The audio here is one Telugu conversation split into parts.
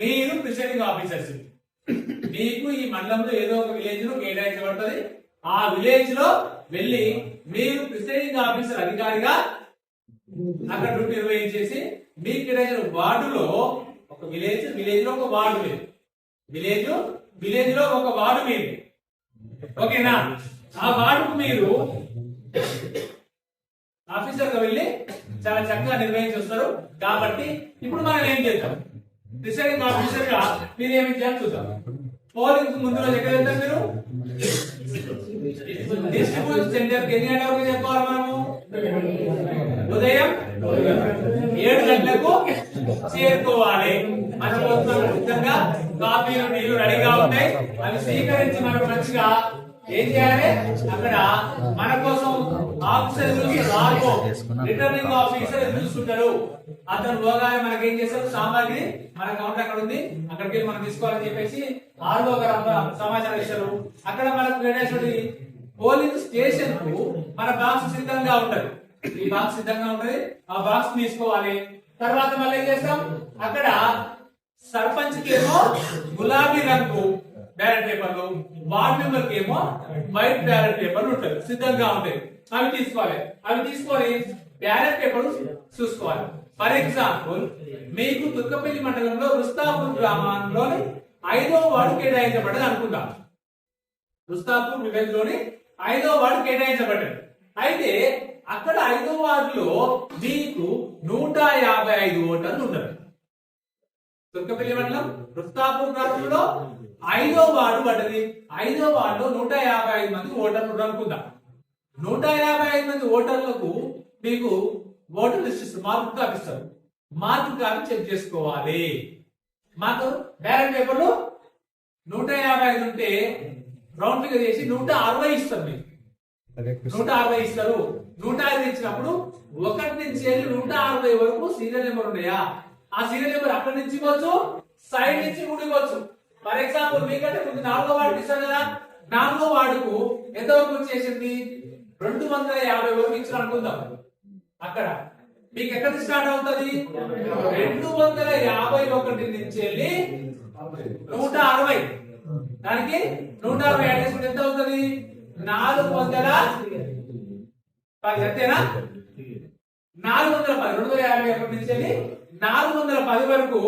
మీరు ప్రిసైడింగ్ ఆఫీసర్స్ మీకు ఈ మండలంలో ఏదో ఒక విలేజ్లో కేటాయించబడుతుంది. ఆ విలేజ్లో వెళ్ళి మీరు ప్రిసైడింగ్ ఆఫీసర్ అధికారిగా అక్కడ డ్యూటీ నిర్వహించేసి మీకు కేటాయించిన వార్డులో ఒక విలేజ్ విలేజ్లో ఒక వార్డు మీరు. విలేజ్ విలేజ్లో ఒక వార్డు మీరు. ఓకేనా? ఆ వార్డుకు మీరు ఆఫీసర్గా వెళ్ళి చాలా చక్కగా నిర్వహించి వస్తారు కాబట్టి ఇప్పుడు మనం ఏం చేద్దాం? డిసైడ్ మా ఫ్యూచర్గా మీరు ఏమి చేయాలి చూద్దాం. పోలింగ్ ముందు రోజు ఎక్కడ వెళ్తారు మీరు? డిస్ట్రిబ్యూషన్ సెంటర్ ఎన్ని గంటల చెప్పాలి మనము? ఉదయం ఏడు గంటలకు చేరుకోవాలి. మన కోసం ఉచితంగా కాఫీలు నీళ్ళు రెడీగా ఉంటాయి. అవి స్వీకరించి మనం మంచిగా ఏం చేయాలి అక్కడ మన కోసం ఆఫీసర్ రిటర్నింగ్ ఆఫీసర్ ఎదురు చూస్తుంటారు. అతను పోగానే మనకి ఏం చేస్తారు సామాగ్రి మన కౌంటర్ అక్కడ ఉంది. అక్కడికి మనం తీసుకోవాలని చెప్పేసి అంతా సమాచారం ఇస్తారు. అక్కడ మనకు గణేశుడి పోలింగ్ స్టేషన్కు మన బాక్స్ సిద్ధంగా ఉంటది. ఈ బాక్స్ సిద్ధంగా ఉంటది. ఆ బాక్స్ తీసుకోవాలి. తర్వాత మళ్ళీ ఏం చేస్తాం? అక్కడ సర్పంచ్ కేమో గులాబీ రంగు బ్యాలెట్ పేపర్లు వార్డ్ మెంబర్కి ఏమో వైట్ బ్యాలెట్ పేపర్లు ఉంటాయి సిద్ధంగా ఉంటాయి. అవి తీసుకోవాలి. అవి తీసుకొని బ్యాలెట్ పేపర్ చూసుకోవాలి. ఫర్ ఎగ్జాంపుల్ మీకు దుర్గపల్లి మండలంలో రుస్తాపూర్ గ్రామంలోని ఐదో వార్డు కేటాయించబడ్డది అనుకుందాం. రుస్తాపూర్ విలేజ్లోని ఐదో వార్డు కేటాయించబడ్డది. అయితే అక్కడ ఐదో వార్డులో మీకు నూట యాభై ఐదు ఓటర్లు ఉంటారు తుర్కపల్లి మండలం రుస్తాపూర్ గ్రామంలో ఐదో వార్డు పడ్డది. ఐదో వార్డులో నూట యాభై ఐదు మంది ఓటర్లు ఉన్నారు అనుకుందాం నూట యాభై ఐదు మంది ఓటర్లకు మీకు ఓటర్ లిస్ట్ ఇస్తారు మార్కు కాపీ ఇస్తారు. మార్కు కాపీ చెక్ చేసుకోవాలి. మాకు బ్యాలెట్ పేపర్లు నూట యాభై ఐదు ఉంటే రౌండ్ ఫిగర్ చేసి నూట అరవై ఇస్తారు మీకు నూట అరవై ఇస్తారు. నూట అరవై ఇచ్చినప్పుడు ఒకటి నుంచి వెళ్ళి నూట అరవై వరకు సీరియల్ నెంబర్ ఉన్నాయా? ఆ సీరియల్ నెంబర్ అక్కడి నుంచి ఇవ్వచ్చు సైడ్ నుంచి కూడా ఇవ్వచ్చు. ఫర్ ఎగ్జాంపుల్ మీకంటే ముందు నాలుగో వార్డు ఇస్తాను కదా? నాలుగో వార్డుకు ఎంత వరకు వచ్చేసింది రెండు వందల యాభై వరకు ఇచ్చారు అనుకుందాం. అక్కడ. మీకు ఎక్కడ స్టార్ట్ అవుతుంది? రెండు వందల యాభై ఒకటి నుంచి వెళ్ళి నూట అరవై. దానికి నూట అరవై యాడ్ చేసుకుంటే ఎంత అవుతుంది? నాలుగు వందల పది. అంతేనా? నాలుగు వందల పది. రెండు వందల యాభై ఒకటి నుంచి వెళ్ళి నాలుగు వందల పది వరకు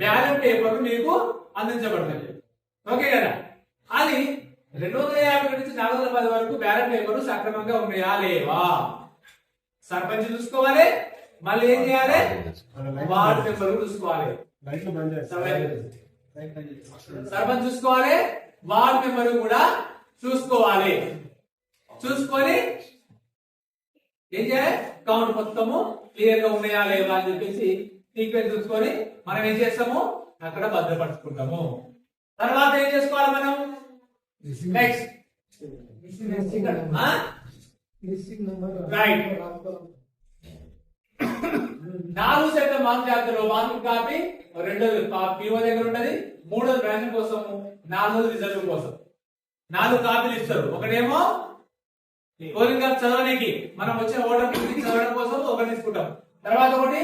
బ్యాలెట్ పేపర్ మీకు అందించబడుతుంది ఓకే కదా? అది రెండు వందల యాభై నుంచి నాలుగు వందల పది వరకు బ్యాలెట్ పేపర్ సక్రమంగా ఉన్నాయా లేవా? సర్పంచ్ చూసుకోవాలి మళ్ళీ ఏం చేయాలి? వార్డు మెంబర్ చూసుకోవాలి. సర్పంచ్ చూసుకోవాలి వార్డు మెంబర్ కూడా చూసుకోవాలి. చూసుకొని ఏం చేయాలి? కౌంట్ మొత్తము క్లియర్గా ఉన్నాయా లేవా అని చెప్పేసి సీక్వెన్స్ చూసుకొని మనం ఏం చేస్తాము? అక్కడ భద్రపరుచుకుంటాము. తర్వాత ఏం చేసుకోవాలి మనం? నెక్స్ట్ రైట్ నాలుగు సెట్ల మార్క్ జాగ్రత్తలో మార్క్ కాపీ రెండోది పిఓ దగ్గర ఉంటది మూడోది బ్రాంచ్ కోసం నాలుగోది రిజర్వ్ కోసం. నాలుగు కాపీలు ఇస్తారు. ఒకటేమో కార్డ్ చదవడానికి మనం వచ్చిన ఓటర్ చదవడం కోసం ఒకటి తీసుకుంటాం. తర్వాత ఒకటి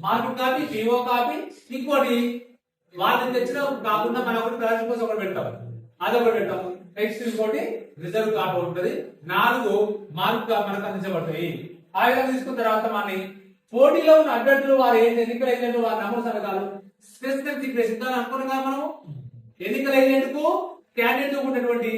మార్కెట్ కాపీ పిఓ కాపీ ఇంకోటి వాళ్ళని తెచ్చిన కాకుండా మనం ఒకటి ప్రదర్శన కోసం ఒకటి పెడతాం. అదొకటి పెట్టాము నెక్స్ట్ ఇంకోటి రిజర్వ్ కాపీ ఉంటుంది. నాలుగు మార్క్ మనకు అందించబడతాయి. ఆ విధంగా తీసుకున్న తర్వాత మనని పోటీలో ఉన్న అభ్యర్థులు వారు ఏం ఎన్నికల ఏజెంట్ వారి నమోదు సంఘాలు స్పెసిఫిక్ సిగ్నేచర్ దాని అనుకున్నాం కదా మనం ఎన్నికల ఏజెంట్కు క్యాండిడేట్ ఉన్నటువంటి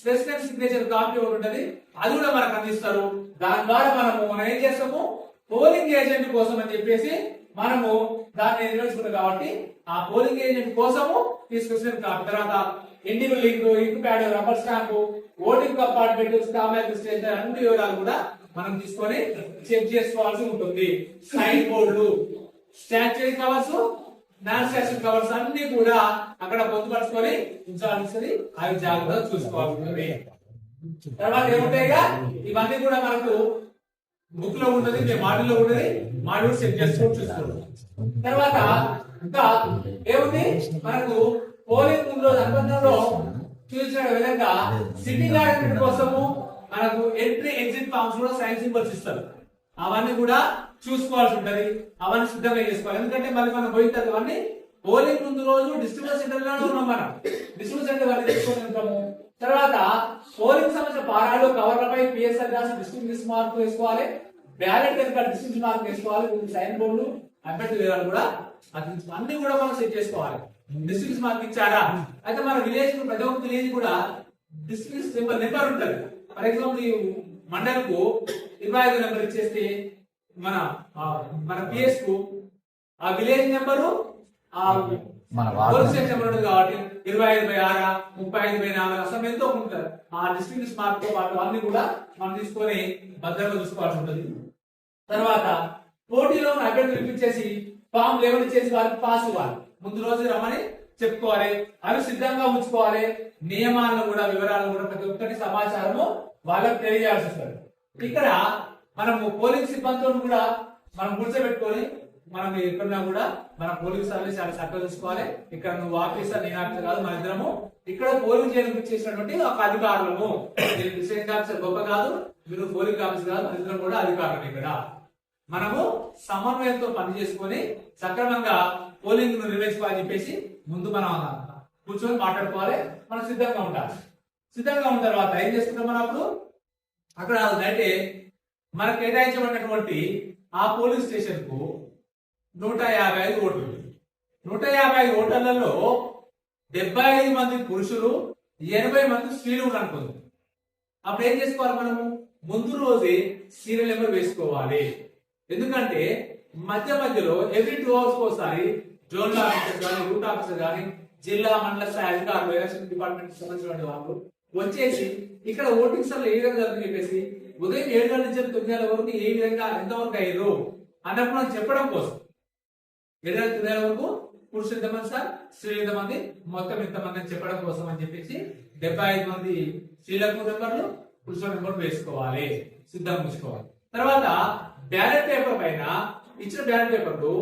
స్పెసిఫిక్ సిగ్నేచర్ కాపీ ఒకటి ఉంటుంది. అది కూడా మనకు అందిస్తారు. దాని ద్వారా మనము మనం ఏం చేస్తాము? పోలింగ్ ఏజెంట్ కోసం అని చెప్పేసి మనము దాన్ని నిర్వహించుకున్నాం కాబట్టి ఆ పోలింగ్ ఏజెంట్ కోసము తీసుకొచ్చిన తర్వాత indelible ink ink pad rubber stamp voting compartment stamp station అన్ని వివరాలు కూడా మనం తీసుకొని చెక్ చేసుకోవాల్సి ఉంటుంది. సైన్ బోర్డులు స్టాచ్యూ కవర్స్ నాన్ కవర్స్ అన్ని కూడా అక్కడ పొందుపరుచుకొని ఉంచాల్సింది అవి జాగ్రత్తగా చూసుకోవాల్సి ఉంటుంది తర్వాత ఏముంటాయిగా? ఇవన్నీ కూడా మనకు బుక్లో ఉన్నది మీ మాడ్యూల్ ఉన్నది మాడ్యూల్ సెట్ చేసుకొని చూసుకోండి. తర్వాత ఇంకా ఏముంది? మనకు పోలింగ్ ముందు రోజు అనుబంధంలో చూసిన విధంగా సిట్టింగ్ అరేంజ్మెంట్ కోసము మనకు ఎంట్రీ ఎగ్జిట్ ఫామ్స్ కూడా సైన్ సింబల్స్ ఇస్తారు. అవన్నీ కూడా చూసుకోవాల్సి ఉంటది. అవన్నీ సిద్ధంగా చేసుకోవాలి. ఎందుకంటే మళ్ళీ మనం పోయిన తర్వాత అవన్నీ పోలింగ్ ముందు రోజు డిస్ట్రిబ్యూషన్ సెంటర్లోనే ఉన్నాం మనం డిస్ట్రిబ్యూషన్ సెంటర్ వాళ్ళు తీసుకొని ఉంటాము తర్వాత పోలింగ్ సంబంధించిన పారాలు కవర్లపై పిఎస్ఆర్ రాసి డిస్టింగ్ మార్క్ వేసుకోవాలి. బ్యాలెట్ కనుక డిస్టింగ్ మార్క్ వేసుకోవాలి. సైన్ బోర్డు అభ్యర్థి వివరాలు కూడా అది అన్ని కూడా మనం సెట్ చేసుకోవాలి. డిస్టింగ్ మార్క్ ఇచ్చారా అయితే మన విలేజ్ ప్రతి ఒక్క విలేజ్ కూడా డిస్టింగ్ నెంబర్ నెంబర్ ఉంటుంది. ఫర్ ఎగ్జాంపుల్ ఈ మండలకు ఇరవై ఐదు నెంబర్ ఇచ్చేస్తే మన మన పిఎస్కు ఆ విలేజ్ నెంబరు ఆ మన కాబట్టి ఇరవై ఐదు బై ఆరా ముప్పై ఐదు బై నాలుగు అసలు ఎంతో ఉంటుంది ఆ డిస్ట్రిక్ట్ స్మార్ట్తో పాటు అన్ని కూడా మనం తీసుకొని భద్రంగా చూసుకోవాల్సి ఉంటుంది. తర్వాత పోటీలో ఉన్న అభ్యర్థులు పిలిపించేసి ఫామ్ లెవెల్ ఇచ్చేసి వారికి పాస్ ఇవ్వాలి. ముందు రోజు రమ్మని చెప్పుకోవాలి అవి సిద్ధంగా ఉంచుకోవాలి. నియమాలను కూడా వివరాలను కూడా ప్రతి ఒక్కటి సమాచారము వాళ్ళకి తెలియజేయాల్సి వస్తుంది. ఇక్కడ మనము పోలింగ్ సిబ్బందితో కూడా మనం కూర్చోబెట్టుకొని మనం ఎక్కడున్నా కూడా మన పోలింగ్ సర్వీస్ చాలా చక్కగా చూసుకోవాలి. ఇక్కడ నువ్వు ఆఫీసర్ నేను ఆఫీసర్ కాదు మన ఇద్దరము ఇక్కడ పోలింగ్ చేయడానికి చేసినటువంటి ఒక అధికారులము. మీరు ఆఫీసర్ గొప్ప కాదు మీరు పోలింగ్ ఆఫీసర్ కాదు మన ఇద్దరం కూడా అధికారులు ఇక్కడ. మనము సమన్వయంతో పని చేసుకొని సక్రమంగా పోలింగ్ను నిర్వహించుకోవాలని చెప్పేసి ముందు మనం కూర్చొని మాట్లాడుకోవాలి మనం సిద్ధంగా ఉండాలి. సిద్ధంగా ఉన్న తర్వాత ఏం చేసుకుంటాం మనం అప్పుడు? అక్కడ అయితే మనకు కేటాయించబడినటువంటి ఆ పోలీస్ స్టేషన్కు నూట యాభై ఐదు ఓట్లు నూట యాభై ఐదు ఓటర్లలో డెబ్బై ఐదు మంది పురుషులు ఎనభై మంది స్త్రీలు ఉన్నారు అనుకుందాం. అప్పుడు ఏం చేసుకోవాలి మనము? ముందు రోజే సీరియల్ నెంబర్ వేసుకోవాలి. ఎందుకంటే మధ్య మధ్యలో ఎవ్రీ టూ అవర్స్ ఒకసారి జోనల్ ఆఫీసర్ కానీ రూట్ ఆఫీసర్ కానీ జిల్లా మండల స్థాయి అధికారులు ఎలక్షన్ డిపార్ట్మెంట్ సంబంధించిన వాళ్ళు వచ్చేసి ఇక్కడ ఓటింగ్ సార్లు ఏ విధంగా జరుగుతుంది చెప్పేసి ఉదయం ఏడు గంటల నుంచి తొమ్మిది గంటల వరకు ఏ విధంగా ఎంతవరకు అయ్యారు అన్నప్పుడు మనం చెప్పడం కోసం తొమ్మిది గంటల వరకు పురుషులు ఎంతమంది సార్? స్త్రీలు ఎంతమంది? మొత్తం ఎంతమంది అని చెప్పడం కోసం అని చెప్పేసి డెబ్బై ఐదు మంది స్త్రీలకు నెంబర్లు పురుషుల నెంబర్ వేసుకోవాలి. సిద్ధం ఉంచుకోవాలి. తర్వాత బ్యాలెట్ పేపర్ పైన ఇచ్చిన బ్యాలెట్ పేపర్లు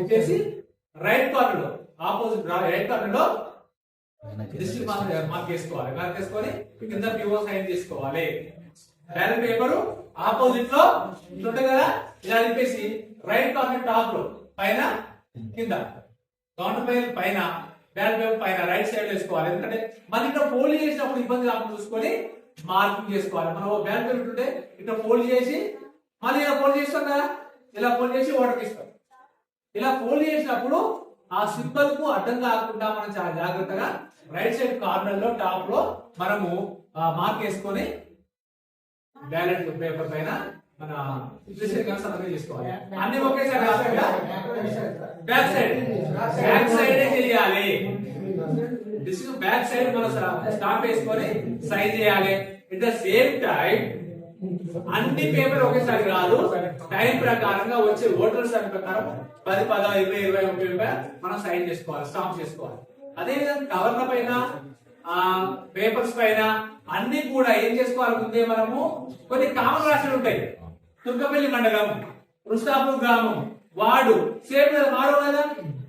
ఇచ్చేసి రైట్ కార్నర్లో ఆపోజిట్ రైట్ కార్నర్లో డిస్ట్రిక్ట్ మార్క్ మార్క్ వేసుకోవాలి. మార్క్ వేసుకొని కింద పిఓ సైన్ చేసుకోవాలి బ్యాలెట్ పేపర్ ఆపోజిట్లో ఉంటుంది కదా ఇలా తిప్పేసి రైట్ కార్నర్ టాప్లో పైన కింద. కౌంటర్ పైన పైన బ్యాలెట్ పేపర్ పైన రైట్ సైడ్ వేసుకోవాలి. ఎందుకంటే మన ఇక్కడ ఫోల్డ్ చేసినప్పుడు ఇబ్బంది కాకుండా చూసుకొని మార్కింగ్ చేసుకోవాలి. మనం బ్యాలెట్ పేపర్ ఉంటే ఇక్కడ ఫోల్డ్ చేసి మళ్ళీ ఇలా ఫోల్డ్ చేస్తాం కదా ఇలా ఫోల్డ్ చేసి వాటర్ ఇస్తాం ఇలా ఫోల్డ్ చేసినప్పుడు ఆ సింబల్కు అడ్డం కాకుండా మనం చాలా జాగ్రత్తగా రైట్ సైడ్ కార్నర్లో టాప్లో మనము మార్క్ వేసుకొని బ్యాలెట్ పేపర్ పైన మన సంతకం చేసుకోవాలి. అన్ని ఒకేసారి బ్యాక్ సైడ్. బ్యాక్ సైడ్ చేయాలి. డిస్క్ బ్యాక్ సైడ్ మనం స్టాంప్ వేసుకొని సైన్ చేయాలి. ఇట్ ద సేమ్ టైం అన్ని పేపర్ ఒకేసారి రాదు. టైం ప్రకారంగా వచ్చే ఓటర్ సంఖ్య ప్రకారం పది పద ఇరవై ఇరవై ముప్పై రూపాయలు మనం సైన్ చేసుకోవాలి స్టాంప్ చేసుకోవాలి. అదే విధంగా కవర్ల పైన పేపర్స్ పైన అన్ని కూడా ఏం చేసుకోవాలి ముందే మనము కొన్ని కామన్ రాశులు ఉంటాయి. తుర్కపల్లి మండలం రుస్తాపూర్ గ్రామం వాడు సేమ్ మారు కదా?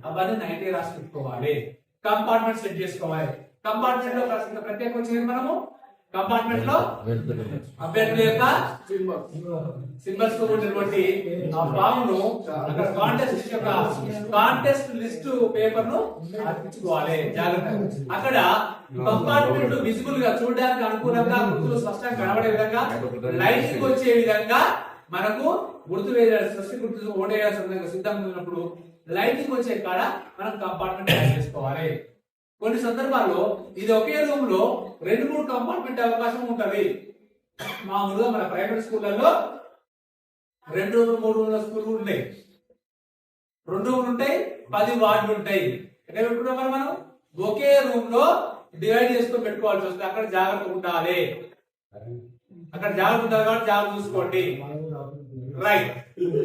అవన్నీ నైన్టీ రాసి పెట్టుకోవాలి. కంపార్ట్మెంట్ సెట్ చేసుకోవాలి. కంపార్ట్మెంట్లో ప్రత్యేక- ప్రత్యేక వచ్చేది మనము కంపార్ట్మెంట్లో అభ్యర్థుల యొక్క సింబల్స్తో ఉన్నటువంటి ఆ ఫామ్ను అక్కడ కాంటెస్ట్ యొక్క కాంటెస్ట్ లిస్ట్ పేపర్ను అతికించుకోవాలి జాగ్రత్త అక్కడ కంపార్ట్మెంట్ విజిబుల్గా చూడడానికి అనుకూలంగా గుర్తులు స్పష్టంగా కనబడే విధంగా లైటింగ్ వచ్చే విధంగా మనకు గుర్తు వేయాల్సి సృష్టి గుర్తు ఓటేయాల్సిన విధంగా సిద్ధంగా ఉన్నప్పుడు లైటింగ్ వచ్చే కాడ మనం కంపార్ట్మెంట్ చేసుకోవాలి. కొన్ని సందర్భాల్లో ఇది ఒకే రూమ్లో రెండు మూడు కంపార్ట్మెంట్ అవకాశం ఉంటది. మామూలుగా మన ప్రైవేట్ స్కూళ్ళల్లో రెండు మూడు వందల స్కూల్ ఉన్నాయి. రెండు రూమ్లు ఉంటాయి పది వార్డులు ఉంటాయి. ఎక్కడ పెట్టుకుంటాం మరి మనం? ఒకే రూమ్లో డివైడ్ చేసుకొని పెట్టుకోవాల్సి వస్తుంది. అక్కడ జాగ్రత్త ఉండాలి. అక్కడ జాగ్రత్త ఉండాలి కాబట్టి జాగ్రత్త చూసుకోండి. రైట్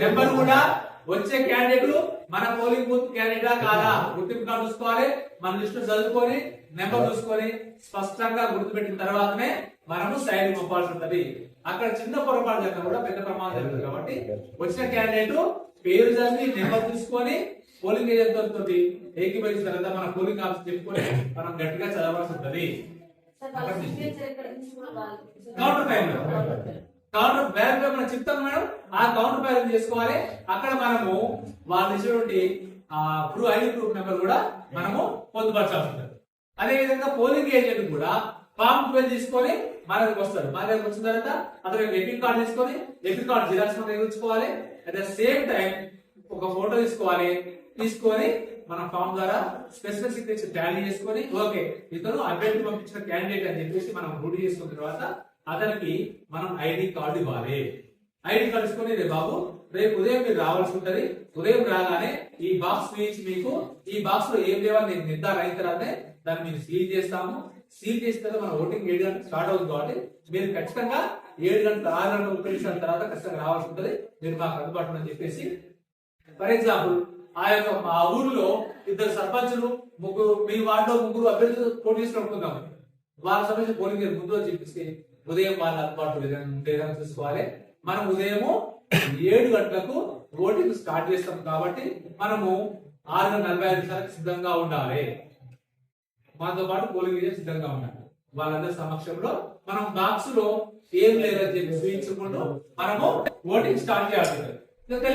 నెంబర్ కూడా వచ్చే క్యాండిడేట్లు మన పోలింగ్ బూత్ క్యాండిడేటా కాదా? గుర్తింపు కార్డు చూసుకోవాలి మన లిస్టు చదువుకొని నెంబర్ చూసుకొని స్పష్టంగా గుర్తుపెట్టిన తర్వాతనే మనము సైడ్ పంపాల్సి ఉంటది. అక్కడ చిన్న పొరపాటు జరిగినా కూడా పెద్ద ప్రమాదం జరుగుతుంది కాబట్టి వచ్చిన క్యాండిడేట్ పేరు చదివి నెంబర్ చూసుకొని పోలింగ్ ఏజెంట్ తోటి ఏకీభవించిన తర్వాత మన పోలింగ్ ఆఫీస్ చెప్పుకొని మనం గట్టిగా చదవాల్సి ఉంటది. Counter time counter balance paper మనం చెప్తాం మేడం. ఆ కౌంటర్ బ్యాలెన్స్ చేసుకోవాలి. అక్కడ మనము వాళ్ళు ఇచ్చినటువంటి ఆ ప్రూఫ్ ఐడి ప్రూఫ్ నెంబర్ కూడా మనము పొందుపరచాల్సి ఉంటుంది. అదే విధంగా పోలింగ్ ఏజెంట్ కూడా ఫామ్ ట్వెల్వ్ తీసుకొని మన దగ్గరకు వస్తాడు మన దగ్గరకు వచ్చిన తర్వాత అతను ఎపిక్ కార్డు తీసుకొని ఎపిక్ కార్డు జిరాక్స్ మన దగ్గర ఉంచుకోవాలి. అట్ ద సేమ్ టైం ఒక ఫోటో తీసుకోవాలి. తీసుకొని మన ఫామ్ ద్వారా స్పెసిఫిక్ సిగ్నేచర్ టాలీ చేసుకొని ఓకే ఇతను అభ్యర్థి పంపించిన క్యాండిడేట్ అని చెప్పేసి మనం రూఢి చేసుకున్న తర్వాత అతనికి మనం ఐడి కార్డు ఇవ్వాలి. ఐడి కార్డు రే బాబు రేపు ఉదయం మీరు రావాల్సి ఉంటది. ఉదయం రాగానే ఈ బాక్స్ వేయించి మీకు ఈ బాక్స్లో ఏం లేవని నేను నిర్ధారణ అయిన తర్వాతే దాన్ని మేము సీల్ చేస్తాము. సీల్ చేసిన తర్వాత మన ఓటింగ్ ఏడు గంటలకు స్టార్ట్ అవుతుంది కాబట్టి మీరు ఖచ్చితంగా ఏడు గంటల ఆరు గంటల ముప్పై నిమిషాల తర్వాత ఖచ్చితంగా రావాల్సి ఉంటుంది. మీరు మాకు అందుబాటులో అని చెప్పేసి. ఫర్ ఎగ్జాంపుల్ ఆ యొక్క మా ఊరిలో ఇద్దరు సర్పంచులు ముగ్గురు మీ వార్డులో ముగ్గురు అభ్యర్థులు పోటీ చేసి అనుకుందాం వాళ్ళ సమస్య పోలింగ్ మీరు ముందు చెప్పేసి ఉదయం వాళ్ళ అందుబాటులో ఉంటే చూసుకోవాలి. మనం ఉదయము ఏడు గంటలకు ఓటింగ్ స్టార్ట్ చేస్తాం కాబట్టి మనము ఆరు గంటల నలభై ఐదు నిమిషాలకు సిద్ధంగా ఉండాలి. మనతో పాటు పోలింగ్ ఏజెంట్ సిద్ధంగా ఉండాలి. వాళ్ళందరి సమక్షంలో మనం బాక్స్లో ఏం లేదని చెప్పి చూపించుకుంటూ మనము ఓటింగ్ స్టార్ట్ చేయాలి.